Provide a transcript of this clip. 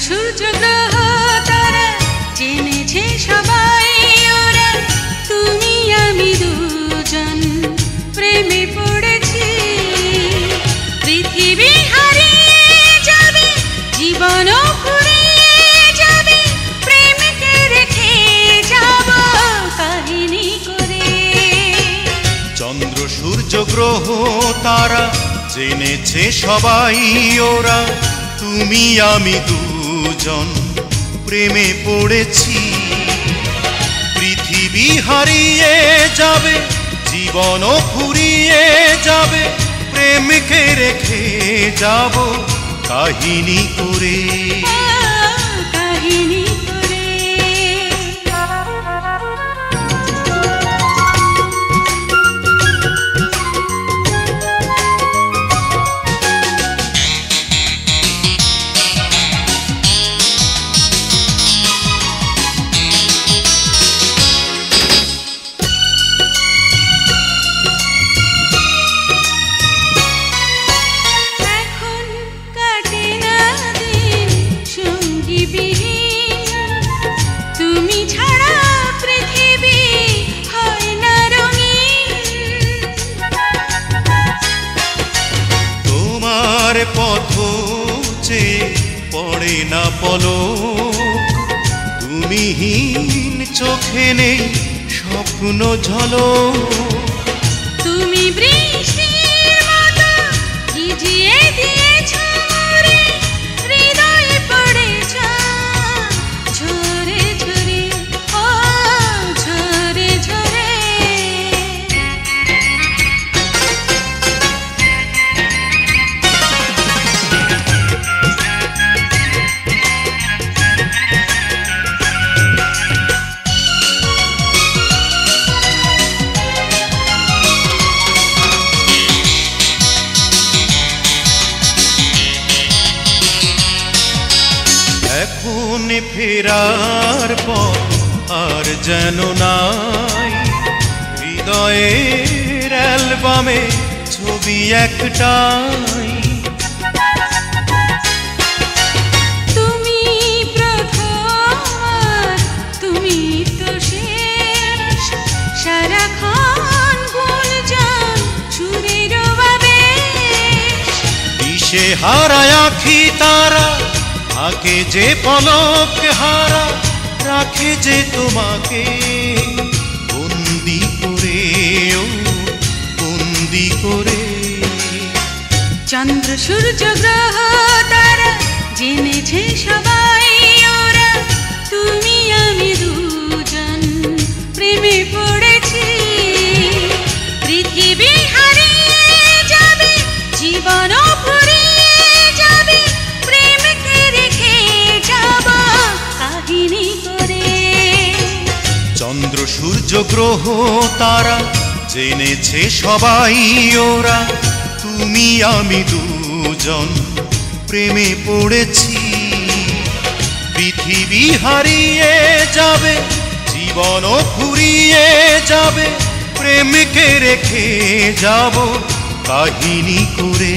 সূর্য গ্রহ তারা জেনেছে সবাই ওরা। তুমি আমি দুজন, প্রেমে পড়েছি। পৃথিবী হারিয়ে যাবে জীবন চন্দ্র, সূর্য, গ্রহ তারা জেনেছে সবাই ওরা। তুমি আমি দুজন প্রেমে পড়েছি। পৃথিবী হারিয়ে যাবে জীবন ফুরিয়ে যাবে, প্রেমকে রেখে যাব কাহিনী করে। কাহিনী পড়ে না পলো তুমিহীন চোখে নেই স্বপ্ন ঝলো। এখন ফেরার পর আর যেন নাই। হৃদয়ের অ্যালবামে ছবি একটাই। তুমি তুমি হারায় আখি তারা থাকে যে পলক হারা রাখে যে তোমাকে। বন্দি করে ও বন্দি করে। চন্দ্র সূর্য গ্রহ তারা জেনেছে সূর্য গ্রহ তারা জেনেছে সবাই ওরা। তুমি, আমি দুজন প্রেমে পড়েছি। পৃথিবী হারিয়ে যাবে জীবন ফুরিয়ে যাবে, প্রেমকে রেখে যাব কাহিনী করে।